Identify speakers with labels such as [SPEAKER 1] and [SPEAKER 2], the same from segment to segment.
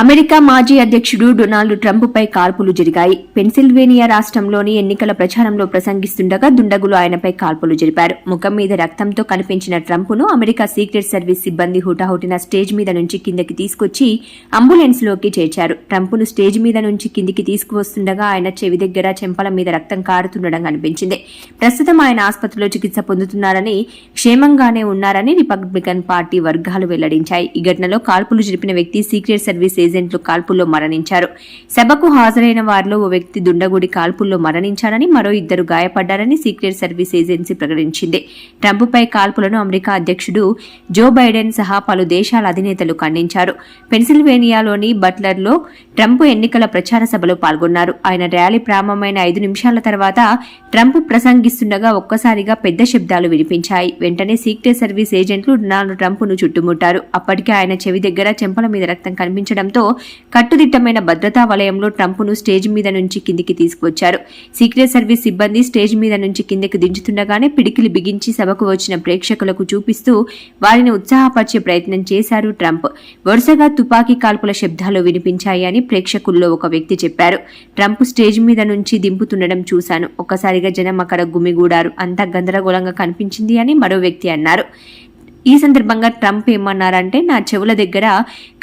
[SPEAKER 1] America మాజీ అధ్యక్షుడు Donald ట్రంప్పై కాల్పులు జరిగాయి. పెన్సిల్వేనియా రాష్ట్రంలోని ఎన్నికల ప్రచారంలో ప్రసంగిస్తుండగా దుండగులు ఆయనపై కాల్పులు జరిపారు. ముఖం మీద రక్తంతో కనిపించిన ట్రంప్ను అమెరికా సీక్రెట్ సర్వీస్ సిబ్బంది హుటాహుటిన స్టేజ్ మీద నుంచి కిందకి తీసుకొచ్చి అంబులెన్స్లోకి చేర్చారు. ట్రంప్ను స్టేజ్ మీద నుంచి కిందికి తీసుకువస్తుండగా ఆయన చెవి దగ్గర చెంపల మీద రక్తం కారుతుండడం కనిపించింది. ప్రస్తుతం ఆయన ఆసుపత్రిలో చికిత్స పొందుతున్నారని క్షేమంగానే ఉన్నారని రిపబ్లికన్ పార్టీ వర్గాలు వెల్లడించాయి. ఈ ఘటనలో కాల్పులు జరిపిన వ్యక్తి సీక్రెట్ సర్వీస్ ఏజెంట్లు కాల్పుల్లో మరణించారు. సభకు హాజరైన వారిలో ఓ వ్యక్తి దుండగుడి కాల్పుల్లో మరణించారని మరో ఇద్దరు గాయపడ్డారని సీక్రెట్ సర్వీస్ ఏజెన్సీ ప్రకటించింది. ట్రంప్పై కాల్పులను అమెరికా అధ్యక్షుడు జో బైడెన్ సహా పలు దేశాల అధినేతలు ఖండించారు. పెన్సిల్వేనియాలోని బట్లర్లో ట్రంప్ ఎన్నికల ప్రచార సభలో పాల్గొన్నారు. ఆయన ర్యాలీ ప్రారంభమైన ఐదు నిమిషాల తర్వాత ట్రంప్ ప్రసంగిస్తుండగా ఒక్కసారిగా పెద్ద శబ్దాలు వినిపించాయి. వెంటనే సీక్రెట్ సర్వీస్ ఏజెంట్లు డొనాల్డ్ ట్రంప్ను చుట్టుముట్టారు. అప్పటికే ఆయన చెవి దగ్గర చెంపల మీద రక్తం కనిపించడంతో కట్టుదిట్టమైన భద్రతా వలయంలో ట్రంప్ను స్టేజ్ మీద నుంచి కిందికి తీసుకువచ్చారు. సీక్రెట్ సర్వీస్ సిబ్బంది స్టేజ్ మీద నుంచి కిందికి దించుతుండగానే పిడికిలి బిగించి సభకు వచ్చిన ప్రేక్షకులకు చూపిస్తూ వారిని ఉత్సాహపరిచే ప్రయత్నం చేశారు ట్రంప్. వరుసగా తుపాకీ కాల్పుల శబ్దాలు వినిపించాయి అని ప్రేక్షకుల్లో ఒక వ్యక్తి చెప్పారు. ట్రంప్ స్టేజ్ మీద నుంచి దింపుతుండడం చూశాను. ఒక్కసారిగా జనం అక్కడ గుమిగూడారు. అంతా గందరగోళంగా కనిపించింది అని మరో వ్యక్తి అన్నారు. ఈ సందర్భంగా ట్రంప్ ఏమన్నారంటే నా చెవుల దగ్గర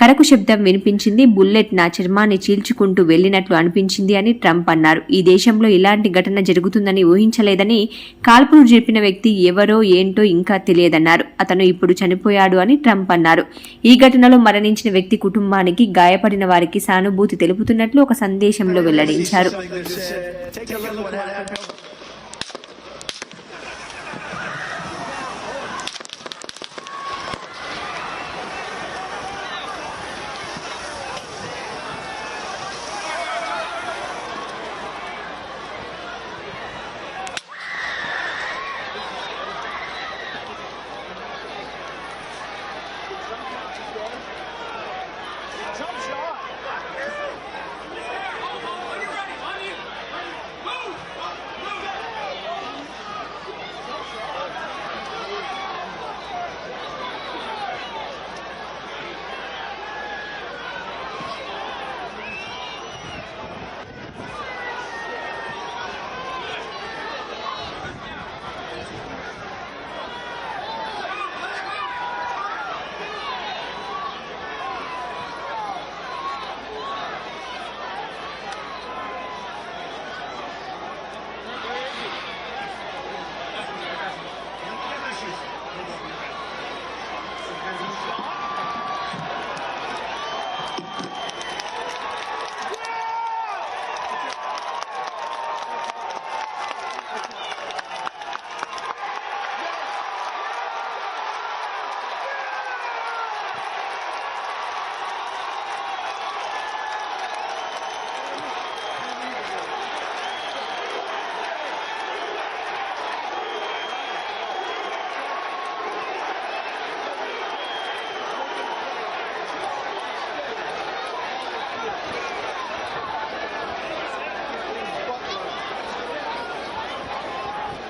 [SPEAKER 1] కరకు శబ్దం వినిపించింది బుల్లెట్ నా చర్మాన్ని చీల్చుకుంటూ వెళ్ళినట్లు అనిపించింది అని ట్రంప్ అన్నారు. ఈ దేశంలో ఇలాంటి ఘటన జరుగుతుందని ఊహించలేదని కాల్పులు జరిపిన వ్యక్తి ఎవరో ఏంటో ఇంకా తెలియదన్నారు. అతను ఇప్పుడు చనిపోయాడు అని ట్రంప్ అన్నారు. ఈ ఘటనలో మరణించిన వ్యక్తి కుటుంబానికి గాయపడిన వారికి సానుభూతి తెలుపుతున్నట్లు ఒక సందేశంలో వెల్లడించారు.
[SPEAKER 2] shot.